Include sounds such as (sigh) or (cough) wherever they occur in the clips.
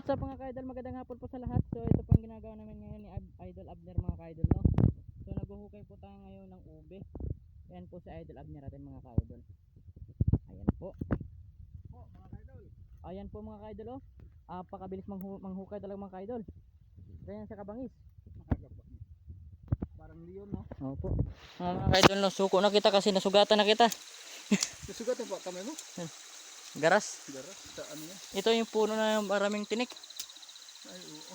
what's up mga kaidol? Magandang hapon po sa lahat. So ito po ang ginagawa namin ngayon ni Idol Abner mga kaidol, no? So naghuhukay po tayo ngayon ng ube. Ayan po si Idol Abner atin mga kaidol. Ayan po. Ayan po mga kaidol, oh. Ah, pakabilis manghu manghukay talaga mga kaidol. Ganyan sa kabangis. Parang leon, no? Opo. Mga mga kaidol, no, suko na kita kasi nasugatan na kita. (laughs) Susugatan pa kamay mo? Garas. Garas, sa ano yan? Ito yung puno na maraming tinik. Ay, oo.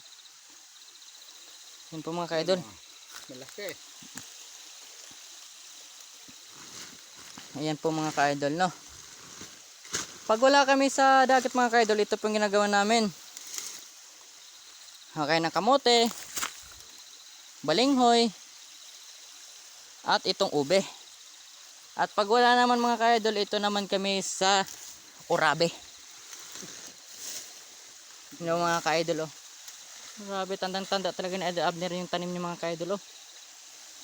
Yan po mga kaidol. Malaki. Ayan po mga ka-idol, no? Pag wala kami sa dagat mga ka-idol, ito po yung ginagawa namin. Hakay ng kamote, balinghoy, at itong ube. At pag wala naman mga ka-idol, ito naman kami sa urabe. Yung mga ka-idol, oh. Grabe, tandang-tanda talaga ni Idol Abner yung tanim niya mga ka-idol, oh.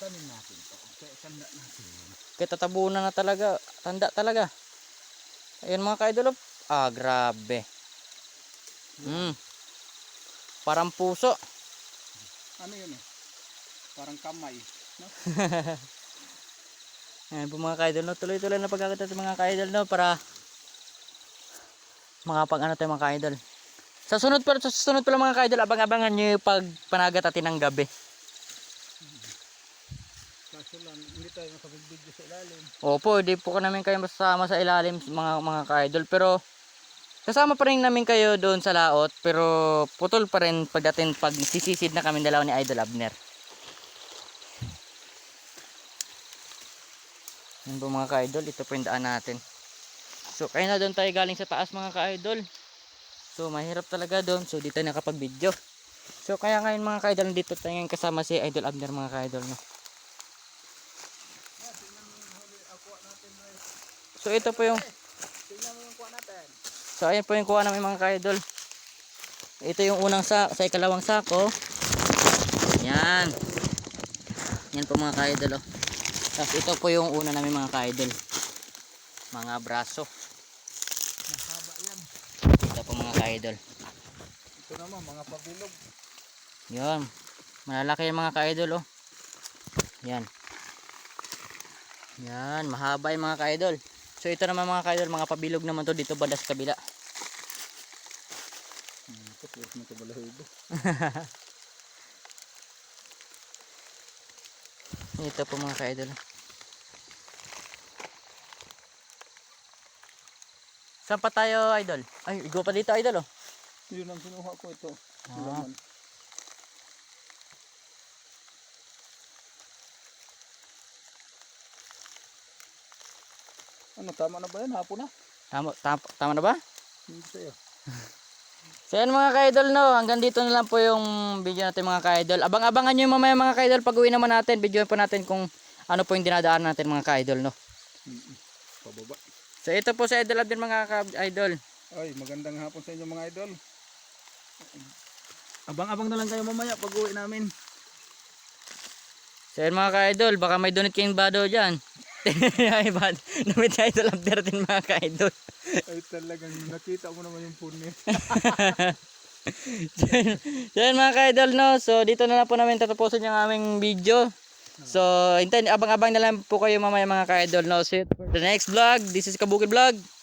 Tanin natin to. Kaya tanda natin. Kaya tatabunan na talaga. Tanda talaga. Ayun mga kaidol. oh. Ah, grabe. Mm. Parang puso. Ano yun eh? Parang kamay. No? (laughs) Ayan po mga kaidol. No? Tuloy-tuloy na pagkakita sa mga kaidol. No? Para makapag ano tayo mga kaidol. Sa sunod pa, sa sunod pala mga kaidol, abang-abangan nyo yung pagpanagat atin ng gabi. Kaso lang, hindi tayo makapag-video sa ilalim. Opo, di po ka namin kayo masama sa ilalim mga mga ka-idol. Pero kasama pa rin namin kayo doon sa laot. Pero putol pa rin pagdating pag sisisid na kami dalawa ni Idol Abner. Yan po mga ka-idol, ito po yung daan natin. So kaya na doon tayo galing sa taas mga ka-idol. So mahirap talaga doon. So dito nakapag-video. So kaya ngayon mga ka-idol, dito tayo ngayon kasama si Idol Abner mga ka-idol. No? So ito po yung. So ayan po yung kuha namin mga ka-idol. Ito yung unang sa sa ikalawang sako. Yan. Yan po mga ka-idol oh. Tapos ito po yung una namin mga ka-idol. Mga braso. Mahaba yan. Ito po mga ka-idol. Ito naman, mga pabilog. Yan. Malalaki yung mga ka-idol oh. Yan. Yan, mahaba yung mga ka-idol. So ito naman mga ka-idol, mga pabilog naman to dito banda sa kabila. Ito, pwede mo ito balahibo. (laughs) Ito po mga ka-idol. Saan pa tayo, idol? Ay, igo pa dito, idol, oh. Yun ang kinuha ko ito. Ah. Laman. Ano, tama na ba yan? Hapon na? Tama, tama, tama na ba? Hindi sa'yo. (laughs) So yan mga ka-idol, no. Hanggang dito na lang po yung video natin mga ka-idol. Abang-abangan nyo yung mamaya mga ka-idol. Pag uwi naman natin, videoin po natin kung ano po yung dinadaan natin mga ka-idol, no. Mm-mm. Pababa. So ito po sa idol din mga ka-idol. Ay, magandang hapon sa inyo mga idol. Abang-abang na lang kayo mamaya pag uwi namin. So yan mga ka-idol, baka may donate kayong bado dyan. (laughs) Ay, bad. Namit na idol after din mga ka-idol. Ay, talagang nakita mo naman yung phone niya. (laughs) so, yan mga ka-idol no. So dito na lang po namin tatapusin yung aming video. So abang-abang na lang po kayo mamaya mga ka-idol no. For the next vlog. This is Kabukid Vlog.